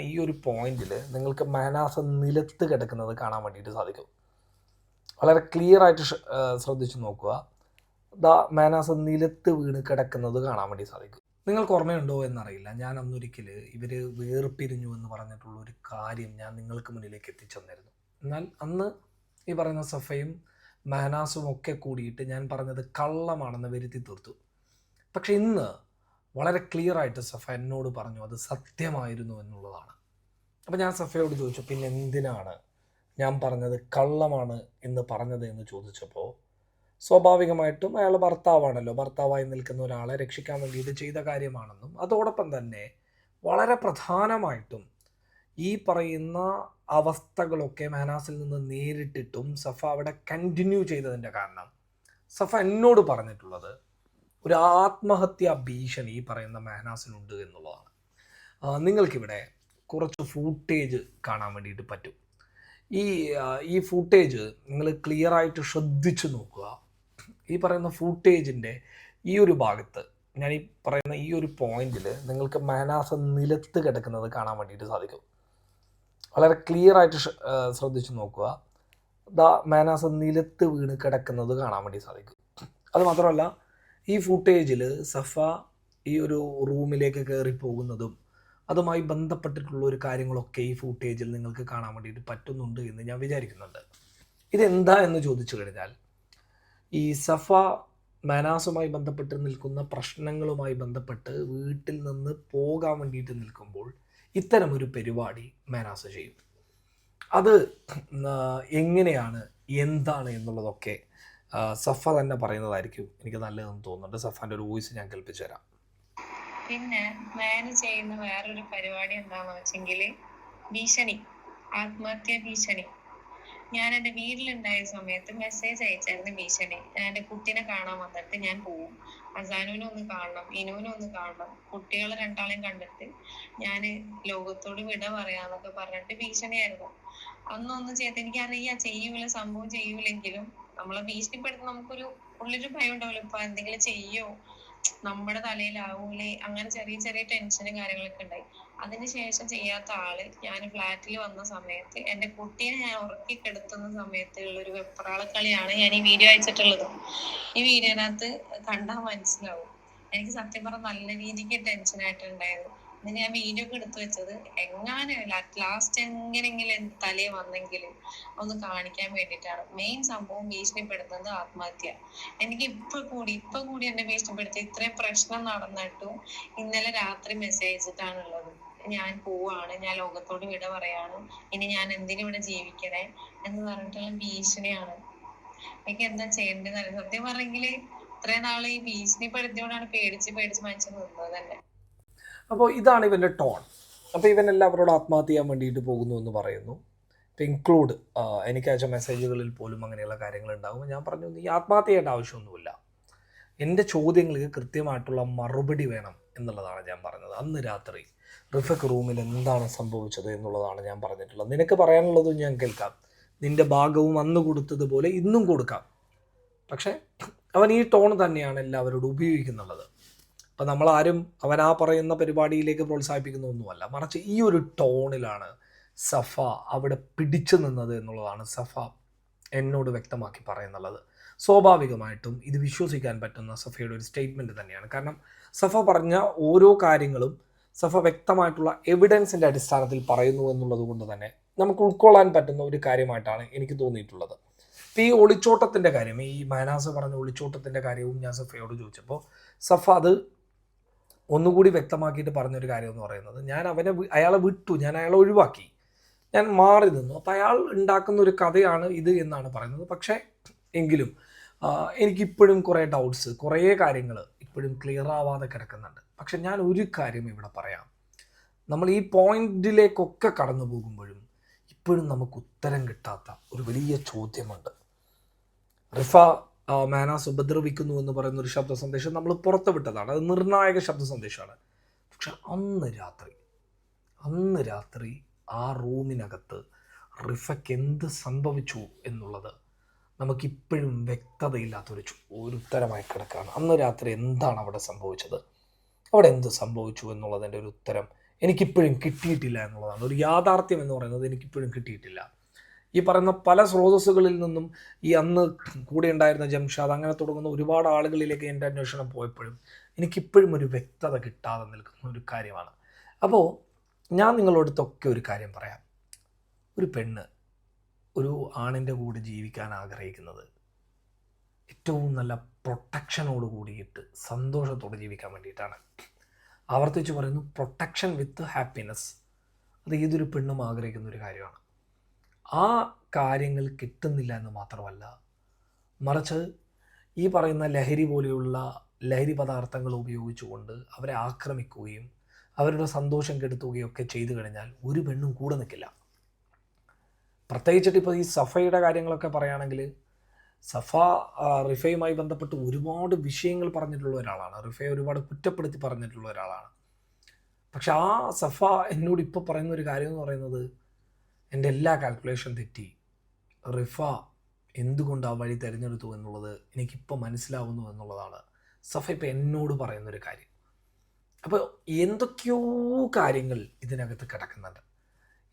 ഈ ഒരു പോയിന്റിൽ നിങ്ങൾക്ക് മാനാസ നിലത്ത് കിടക്കുന്നത് കാണാൻ വേണ്ടിയിട്ട് സാധിക്കും. വളരെ ക്ലിയർ ആയിട്ട് ശ്രദ്ധിച്ചു നോക്കുക. ദാ മാനാസ നിലത്ത് വീണ് കിടക്കുന്നത് കാണാൻ വേണ്ടി സാധിക്കും. നിങ്ങൾക്ക് ഓർമ്മയുണ്ടോ എന്നറിയില്ല. ഞാൻ അന്നൊരിക്കൽ ഇവർ വേർപിരിഞ്ഞു എന്ന് പറഞ്ഞിട്ടുള്ള ഒരു കാര്യം ഞാൻ നിങ്ങൾക്ക് മുന്നിലേക്ക് എത്തിച്ചു തന്നിരുന്നു എന്നാൽ അന്ന് ഈ പറയുന്ന സഫയും മാനാസും ഒക്കെ കൂടിയിട്ട് ഞാൻ പറഞ്ഞത് കള്ളമാണെന്ന് വരുത്തി തീർത്തു. പക്ഷെ ഇന്ന് വളരെ ക്ലിയർ ആയിട്ട് സഫ എന്നോട് പറഞ്ഞു അത് സത്യമായിരുന്നു എന്നുള്ളതാണ്. അപ്പം ഞാൻ സഫയോട് ചോദിച്ചു പിന്നെ എന്തിനാണ് ഞാൻ പറഞ്ഞത് കള്ളമാണ് എന്ന് പറഞ്ഞത് എന്ന് ചോദിച്ചപ്പോൾ സ്വാഭാവികമായിട്ടും അയാൾ ഭർത്താവാണല്ലോ ഭർത്താവായി നിൽക്കുന്ന ഒരാളെ രക്ഷിക്കാൻ വേണ്ടിയിട്ട് ചെയ്ത കാര്യമാണെന്നും അതോടൊപ്പം തന്നെ വളരെ പ്രധാനമായിട്ടും ഈ പറയുന്ന അവസ്ഥകളൊക്കെ മെഹനാസിൽ നിന്ന് നേരിട്ടിട്ടും സഫ അവിടെ കണ്ടിന്യൂ ചെയ്തതിന്റെ കാരണം സഫ എന്നോട് പറഞ്ഞിട്ടുള്ളത് ഒരു ആത്മഹത്യാ ഭീഷണി ഈ പറയുന്ന മെഹനാസിനുണ്ട് എന്നുള്ളതാണ്. നിങ്ങൾക്കിവിടെ കുറച്ച് ഫൂട്ടേജ് കാണാൻ വേണ്ടിയിട്ട് പറ്റും. ഈ ഈ ഫൂട്ടേജ് നിങ്ങൾ ക്ലിയർ ആയിട്ട് ശ്രദ്ധിച്ചു നോക്കുക. ഈ പറയുന്ന ഫൂട്ടേജിന്റെ ഈ ഒരു ഭാഗത്ത് ഞാൻ ഈ പറയുന്ന ഈ ഒരു പോയിന്റിൽ നിങ്ങൾക്ക് മെഹനാസ് നിലത്ത് കിടക്കുന്നത് കാണാൻ വേണ്ടിയിട്ട് സാധിക്കും. വളരെ ക്ലിയർ ആയിട്ട് ശ്രദ്ധിച്ചു നോക്കുക. ദ മേനാസ നിലത്ത് വീണ് കിടക്കുന്നത് കാണാൻ വേണ്ടി സാധിക്കും. അത് മാത്രമല്ല ഈ ഫുട്ടേജിൽ സഫ ഈ ഒരു റൂമിലേക്ക് കയറി പോകുന്നതും അതുമായി ബന്ധപ്പെട്ടിട്ടുള്ള ഒരു കാര്യങ്ങളൊക്കെ ഈ ഫുട്ടേജിൽ നിങ്ങൾക്ക് കാണാൻ വേണ്ടിയിട്ട് പറ്റുന്നുണ്ട് എന്ന് ഞാൻ വിചാരിക്കുന്നുണ്ട്. ഇതെന്താ എന്ന് ചോദിച്ചു കഴിഞ്ഞാൽ ഈ സഫ മാനാസുമായി ബന്ധപ്പെട്ട് നിൽക്കുന്ന പ്രശ്നങ്ങളുമായി ബന്ധപ്പെട്ട് വീട്ടിൽ നിന്ന് പോകാൻ വേണ്ടിയിട്ട് നിൽക്കുമ്പോൾ ഇത്തരമൊരു പരിപാടി മാനാസ് ചെയ്യും. അത് എങ്ങനെയാണ് എന്താണ് എന്നുള്ളതൊക്കെ സഫ തന്നെ പറയുന്നതായിരിക്കും എനിക്ക് നല്ലതെന്ന് തോന്നുന്നുണ്ട്. സഫാന്റെ ഒരു വോയിസ് ഞാൻ കേൾപ്പിച്ചു തരാം. പിന്നെ ഞാൻ ചെയ്യുന്ന വേറൊരു പരിപാടി എന്താണെന്ന് വെച്ചെങ്കിൽ ഭീഷണി. ആത്മഹത്യ ഭീഷണി. ഞാൻ എന്റെ വീട്ടിലുണ്ടായ സമയത്ത് മെസ്സേജ് അയച്ചായിരുന്നു ഭീഷണി. എന്റെ കുട്ടീനെ കാണാൻ വന്നിട്ട് ഞാൻ പോവും. അസാനുവിനെ ഒന്ന് കാണണം ഇനുവിനെ ഒന്ന് കാണണം. കുട്ടികളെ രണ്ടാളെയും കണ്ടിട്ട് ഞാൻ ലോകത്തോട് വിട പറയാന്നൊക്കെ പറഞ്ഞിട്ട് ഭീഷണിയായിരുന്നു. അന്നൊന്നും ചെയ്ത് എനിക്കറിയാം ചെയ്യൂല സംഭവം ചെയ്യൂലെങ്കിലും നമ്മളെ ഭീഷണിപ്പെടുത്തുന്ന നമുക്കൊരു ഉള്ളൊരു ഭയം ഉണ്ടാവില്ല ഇപ്പൊ എന്തെങ്കിലും ചെയ്യോ? നമ്മുടെ തലയിലാവൂലേ? അങ്ങനെ ചെറിയ ചെറിയ ടെൻഷനും കാര്യങ്ങളൊക്കെ ഉണ്ടായി. അതിനുശേഷം ചെയ്യാത്ത ആൾ ഞാൻ ഫ്ലാറ്റിൽ വന്ന സമയത്ത് എന്റെ കുട്ടീനെ ഞാൻ ഉറക്കി കിടത്തുന്ന സമയത്തുള്ള ഒരു വെപ്രാളക്കളിയാണ് ഞാൻ ഈ വീഡിയോ അയച്ചിട്ടുള്ളത്. ഈ വീഡിയോനകത്ത് കണ്ടാൽ മനസ്സിലാവും. എനിക്ക് സത്യം പറഞ്ഞ നല്ല രീതിക്ക് ടെൻഷൻ ആയിട്ടുണ്ടായിരുന്നു എന്നിട്ട് ഞാൻ വീഡിയോ ഒക്കെ എടുത്തു വെച്ചത്. എങ്ങാനും ലാസ്റ്റ് എങ്ങനെങ്കിലും തലേ തലയിൽ വന്നെങ്കിൽ ഒന്ന് കാണിക്കാൻ വേണ്ടിയിട്ടാണ്. മെയിൻ സംഭവം ഭീഷണിപ്പെടുത്തുന്നത് ആത്മഹത്യ. എനിക്ക് ഇപ്പൊ കൂടി ഇപ്പൊ കൂടി എന്നെ ഭീഷണിപ്പെടുത്തി ഇത്രയും പ്രശ്നം നടന്നിട്ടും ഇന്നലെ രാത്രി മെസ്സേജ് അയച്ചിട്ടാണുള്ളത്. ഞാൻ പോവാണ് ഞാൻ ലോകത്തോട് വിട പറയാണ്. ഇനി ഞാൻ എന്തിനു ഇവിടെ ജീവിക്കണേ എന്ന് പറഞ്ഞിട്ടുള്ള ഭീഷണിയാണ്. എനിക്ക് എന്താ ചെയ്യേണ്ടത് സത്യം പറഞ്ഞെങ്കിൽ ഇത്രയും നാൾ ഈ ഭീഷണിപ്പെടുത്തിയോണ്ടാണ് പേടിച്ച് പേടിച്ച് മനുഷ്യൻ നിന്നത് തന്നെ. അപ്പോൾ ഇതാണ് ഇവന്റെ ടോൺ. അപ്പോൾ ഇവൻ എല്ലാവരോടും ആത്മഹത്യ ചെയ്യാൻ വേണ്ടിയിട്ട് പോകുന്നു എന്ന് പറയുന്നു. ഇപ്പോൾ ഇൻക്ലൂഡ് എനിക്ക് അയച്ച മെസ്സേജുകളിൽ പോലും അങ്ങനെയുള്ള കാര്യങ്ങൾ ഉണ്ടാകും ഞാൻ പറഞ്ഞു ഈ ആത്മഹത്യ ചെയ്യേണ്ട ആവശ്യമൊന്നുമില്ല. എന്റെ ചോദ്യങ്ങൾക്ക് കൃത്യമായിട്ടുള്ള മറുപടി വേണം എന്നുള്ളതാണ് ഞാൻ പറഞ്ഞത്. അന്ന് രാത്രി റിഫക് റൂമിൽ എന്താണ് സംഭവിച്ചത് എന്നുള്ളതാണ് ഞാൻ പറഞ്ഞിട്ടുള്ളത്. നിനക്ക് പറയാനുള്ളതും ഞാൻ കേൾക്കാം. നിന്റെ ഭാഗവും അന്ന് കൊടുത്തതുപോലെ ഇന്നും കൊടുക്കാം. പക്ഷേ അവൻ ഈ ടോൺ തന്നെയാണ് എല്ലാവരോടും ഉപയോഗിക്കുന്നുള്ളത്. അപ്പം നമ്മളാരും അവനാ പറയുന്ന പരിപാടിയിലേക്ക് പ്രോത്സാഹിപ്പിക്കുന്നൊന്നുമല്ല. മറിച്ച് ഈ ഒരു ടോണിലാണ് സഫ അവിടെ പിടിച്ചു നിന്നത് എന്നുള്ളതാണ് സഫ എന്നോട് വ്യക്തമാക്കി പറയുന്നുള്ളത്. സ്വാഭാവികമായിട്ടും ഇത് വിശ്വസിക്കാൻ പറ്റുന്ന സഫയുടെ ഒരു സ്റ്റേറ്റ്മെന്റ് തന്നെയാണ്. കാരണം സഫ പറഞ്ഞ ഓരോ കാര്യങ്ങളും സഫ വ്യക്തമായിട്ടുള്ള എവിഡൻസിന്റെ അടിസ്ഥാനത്തിൽ പറയുന്നു എന്നുള്ളത് കൊണ്ട് തന്നെ നമുക്ക് ഉൾക്കൊള്ളാൻ പറ്റുന്ന ഒരു കാര്യമായിട്ടാണ് എനിക്ക് തോന്നിയിട്ടുള്ളത്. ഇപ്പം ഈ ഒളിച്ചോട്ടത്തിന്റെ കാര്യം ഈ മൈനാസ് പറഞ്ഞ ഒളിച്ചോട്ടത്തിന്റെ കാര്യവും ഞാൻ സഫയോട് ചോദിച്ചപ്പോൾ സഫ അത് ഒന്നുകൂടി വ്യക്തമാക്കിയിട്ട് പറഞ്ഞൊരു കാര്യം എന്ന് പറയുന്നത് ഞാൻ അവനെ അയാളെ വിട്ടു ഞാൻ അയാളെ ഒഴിവാക്കി. ഞാൻ മാറി നിന്നു. അപ്പോൾ അയാൾ ഉണ്ടാക്കുന്ന ഒരു കഥയാണ് ഇത് എന്നാണ് പറയുന്നത്. പക്ഷേ എങ്കിലും എനിക്കിപ്പോഴും കുറേ ഡൗട്ട്സ് കുറേ കാര്യങ്ങൾ ഇപ്പോഴും ക്ലിയർ ആവാതെ കിടക്കുന്നുണ്ട്. പക്ഷെ ഞാൻ ഒരു കാര്യം ഇവിടെ പറയാം. നമ്മൾ ഈ പോയിന്റിലേക്കൊക്കെ കടന്നു പോകുമ്പോഴും ഇപ്പോഴും നമുക്ക് ഉത്തരം കിട്ടാത്ത ഒരു വലിയ ചോദ്യമുണ്ട്. റിഫ മാനാസ് ഉപദ്രവിക്കുന്നു എന്ന് പറയുന്ന ഒരു ശബ്ദ സന്ദേശം നമ്മൾ പുറത്ത് വിട്ടതാണ് അത് നിർണായക ശബ്ദ സന്ദേശമാണ് പക്ഷെ അന്ന് രാത്രി അന്ന് രാത്രി ആ റൂമിനകത്ത് റിഫയ്ക്ക് എന്ത് സംഭവിച്ചു എന്നുള്ളത് നമുക്കിപ്പോഴും വ്യക്തതയില്ലാത്തൊരു ഒരു ഉത്തരമായി കിടക്കുകയാണ് അന്ന് രാത്രി എന്താണ് അവിടെ സംഭവിച്ചത്? അവിടെ എന്ത് സംഭവിച്ചു എന്നുള്ളതിന്റെ ഒരു ഉത്തരം എനിക്കിപ്പോഴും കിട്ടിയിട്ടില്ല എന്നുള്ളതാണ്. ഒരു യാഥാർത്ഥ്യം എന്ന് പറയുന്നത് എനിക്കിപ്പോഴും കിട്ടിയിട്ടില്ല. ഈ പറയുന്ന പല സ്രോതസ്സുകളിൽ നിന്നും ഈ അന്ന് കൂടെ ഉണ്ടായിരുന്ന ജംഷാദ് അങ്ങനെ തുടങ്ങുന്ന ഒരുപാട് ആളുകളിലേക്ക് എന്റെ അന്വേഷണം പോയപ്പോഴും എനിക്കിപ്പോഴും ഒരു വ്യക്തത കിട്ടാതെ നിൽക്കുന്ന ഒരു കാര്യമാണ്. അപ്പോൾ ഞാൻ നിങ്ങളോടത്തൊക്കെ ഒരു കാര്യം പറയാം. ഒരു പെണ്ണ് ഒരു ആണിന്റെ കൂടെ ജീവിക്കാൻ ആഗ്രഹിക്കുന്നത് ഏറ്റവും നല്ല പ്രൊട്ടക്ഷനോട് കൂടിയിട്ട് സന്തോഷത്തോടെ ജീവിക്കാൻ വേണ്ടിയിട്ടാണ്. ആവർത്തിച്ച് പറയുന്നു പ്രൊട്ടക്ഷൻ വിത്ത് ഹാപ്പിനെസ്. അത് ഏതൊരു പെണ്ണും ആഗ്രഹിക്കുന്ന ഒരു കാര്യമാണ്. ആ കാര്യങ്ങൾ കിട്ടുന്നില്ല എന്ന് മാത്രമല്ല മറിച്ച് ഈ പറയുന്ന ലഹരി പോലെയുള്ള ലഹരി പദാർത്ഥങ്ങൾ ഉപയോഗിച്ചുകൊണ്ട് അവരെ ആക്രമിക്കുകയും അവരുടെ സന്തോഷം കെടുത്തുകയും ഒക്കെ ചെയ്തു കഴിഞ്ഞാൽ ഒരു പെണ്ണും കൂടെ നിൽക്കില്ല. പ്രത്യേകിച്ചിട്ട് ഇപ്പോൾ ഈ സഫയുടെ കാര്യങ്ങളൊക്കെ പറയുകയാണെങ്കിൽ സഫ റിഫയുമായി ബന്ധപ്പെട്ട് ഒരുപാട് വിഷയങ്ങൾ പറഞ്ഞിട്ടുള്ള ഒരാളാണ്. റിഫയെ ഒരുപാട് കുറ്റപ്പെടുത്തി പറഞ്ഞിട്ടുള്ള ഒരാളാണ്. പക്ഷെ ആ സഫ എന്നോട് ഇപ്പോൾ പറയുന്ന ഒരു കാര്യം എന്ന് പറയുന്നത് എന്റെ എല്ലാ കാൽക്കുലേഷൻ തെറ്റി. റിഫ എന്തുകൊണ്ട് ആ വഴി തിരഞ്ഞെടുത്തു എന്നുള്ളത് എനിക്കിപ്പോൾ മനസ്സിലാവുന്നു എന്നുള്ളതാണ്. സഫ ഇപ്പോൾ എന്നോട് പറയുന്നൊരു കാര്യം. അപ്പോൾ എന്തൊക്കെയോ കാര്യങ്ങൾ ഇതിനകത്ത് കിടക്കുന്നുണ്ട്.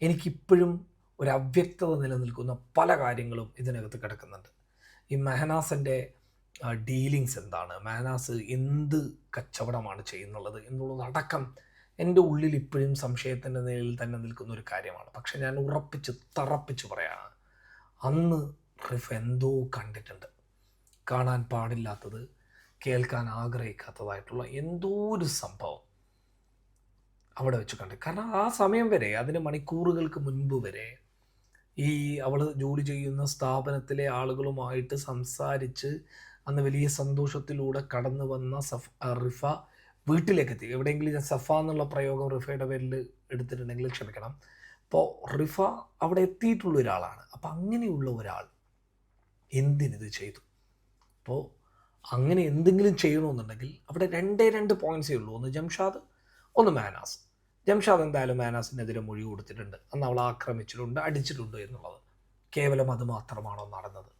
എനിക്കിപ്പോഴും ഒരു അവ്യക്തത നിലനിൽക്കുന്ന പല കാര്യങ്ങളും ഇതിനകത്ത് കിടക്കുന്നുണ്ട്. ഈ മെഹനാസിന്റെ ഡീലിങ്സ് എന്താണ്? മെഹനാസ് എന്ത് കച്ചവടമാണ് ചെയ്യുന്നുള്ളത് എന്നുള്ളത് അടക്കം എന്റെ ഉള്ളിൽ ഇപ്പോഴും സംശയത്തിന്റെ നിലയിൽ തന്നെ നിൽക്കുന്ന ഒരു കാര്യമാണ്. പക്ഷെ ഞാൻ ഉറപ്പിച്ച് തറപ്പിച്ച് പറയാണ് അന്ന് റിഫ് എന്തോ കണ്ടിട്ടുണ്ട്. കാണാൻ പാടില്ലാത്തത് കേൾക്കാൻ ആഗ്രഹിക്കാത്തതായിട്ടുള്ള എന്തോ ഒരു സംഭവം അവിടെ വെച്ച് കണ്ടു. കാരണം ആ സമയം വരെ അതിന് മണിക്കൂറുകൾക്ക് മുൻപ് വരെ ഈ അവൾ ജോലി ചെയ്യുന്ന സ്ഥാപനത്തിലെ ആളുകളുമായിട്ട് സംസാരിച്ച് അന്ന് വലിയ സന്തോഷത്തിലൂടെ കടന്നു വന്ന സഫ് റിഫ വീട്ടിലേക്ക് എത്തി എവിടെയെങ്കിലും ഞാൻ സഫ എന്നുള്ള പ്രയോഗം റിഫയുടെ പേരിൽ എടുത്തിട്ടുണ്ടെങ്കിൽ ക്ഷമിക്കണം. അപ്പോൾ റിഫ അവിടെ എത്തിയിട്ടുള്ള ഒരാളാണ്. അപ്പോൾ അങ്ങനെയുള്ള ഒരാൾ എന്തിനിത് ചെയ്തു? അപ്പോൾ അങ്ങനെ എന്തെങ്കിലും ചെയ്യണമെന്നുണ്ടെങ്കിൽ അവിടെ രണ്ടേ രണ്ട് പോയിന്റ്സേ ഉള്ളൂ. ഒന്ന് ജംഷാദ് ഒന്ന് മാനാസ്. ജംഷാദ് എന്തായാലും മാനാസിനെതിരെ മൊഴി കൊടുത്തിട്ടുണ്ട്. അന്ന് അവൾ ആക്രമിച്ചിട്ടുണ്ട് അടിച്ചിട്ടുണ്ട് എന്നുള്ളത്. കേവലം അത് മാത്രമാണോ നടന്നത്?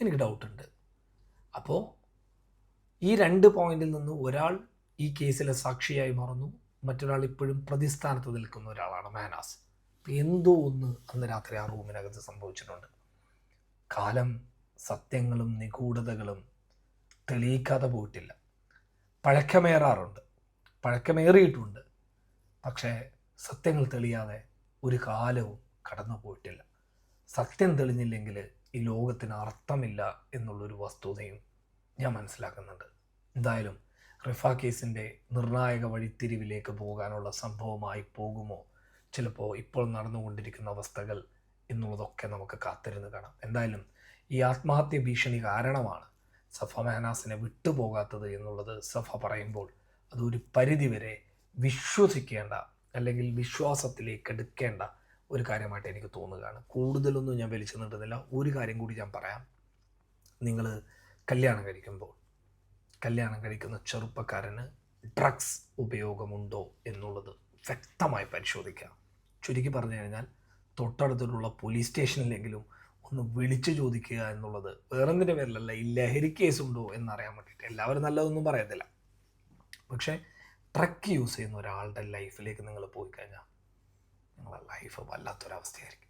എനിക്ക് ഡൗട്ടുണ്ട് അപ്പോൾ ഈ രണ്ട് പോയിന്റിൽ നിന്ന് ഒരാൾ ഈ കേസിലെ സാക്ഷിയായി മാറുന്നു. മറ്റൊരാൾ ഇപ്പോഴും പ്രതിസ്ഥാനത്ത് നിൽക്കുന്ന ഒരാളാണ് മാനാസ്. എന്തോ ഒന്ന് അന്ന് രാത്രി ആ റൂമിനകത്ത് സംഭവിച്ചിട്ടുണ്ട്. കാലം സത്യങ്ങളും നിഗൂഢതകളും തെളിയിക്കാതെ പോയിട്ടില്ല. പഴക്കമേറാറുണ്ട്. പഴക്കമേറിയിട്ടുണ്ട്. പക്ഷേ സത്യങ്ങൾ തെളിയാതെ ഒരു കാലവും കടന്നു പോയിട്ടില്ല. സത്യം തെളിഞ്ഞില്ലെങ്കിൽ ഈ ലോകത്തിന് അർത്ഥമില്ല എന്നുള്ളൊരു വസ്തുതയും ഞാൻ മനസ്സിലാക്കുന്നുണ്ട്. എന്തായാലും റിഫ കേസിന്റെ നിർണായക വഴിത്തിരിവിലേക്ക് പോകാനുള്ള സംഭവമായി പോകുമോ? ചിലപ്പോൾ ഇപ്പോൾ നടന്നുകൊണ്ടിരിക്കുന്ന അവസ്ഥകൾ എന്നുള്ളതൊക്കെ നമുക്ക് കാത്തിരുന്ന് കാണാം. എന്തായാലും ഈ ആത്മഹത്യ ഭീഷണി കാരണമാണ് സഫ മെഹനാസിനെ വിട്ടുപോകാത്തത് എന്നുള്ളത് സഫ പറയുമ്പോൾ അതൊരു പരിധിവരെ വിശ്വസിക്കേണ്ട അല്ലെങ്കിൽ വിശ്വാസത്തിലേക്ക് എടുക്കേണ്ട ഒരു കാര്യമായിട്ട് എനിക്ക് തോന്നുകയാണ്. കൂടുതലൊന്നും ഞാൻ വലിച്ചു നീട്ടുന്നില്ല. ഒരു കാര്യം കൂടി ഞാൻ പറയാം. നിങ്ങൾ കല്യാണം കഴിക്കുമ്പോൾ കല്യാണം കഴിക്കുന്ന ചെറുപ്പക്കാരന് ഡ്രഗ്സ് ഉപയോഗമുണ്ടോ എന്നുള്ളത് വ്യക്തമായി പരിശോധിക്കുക ചുരുക്കി പറഞ്ഞു കഴിഞ്ഞാൽ തൊട്ടടുത്തുള്ള പോലീസ് സ്റ്റേഷനിലെങ്കിലും ഒന്ന് വിളിച്ചു ചോദിക്കുക എന്നുള്ളത് വേറെന്തിന്റെ പേരിലല്ല ഈ ലഹരി കേസ് കേസുണ്ടോ എന്നറിയാൻ വേണ്ടിയിട്ട്. എല്ലാവരും നല്ലതൊന്നും പറയത്തില്ല. പക്ഷേ ട്രക്ക് യൂസ് ചെയ്യുന്ന ഒരാളുടെ ലൈഫിലേക്ക് നിങ്ങൾ പോയി കഴിഞ്ഞാൽ നിങ്ങളുടെ ലൈഫ് വല്ലാത്തൊരവസ്ഥയായിരിക്കും.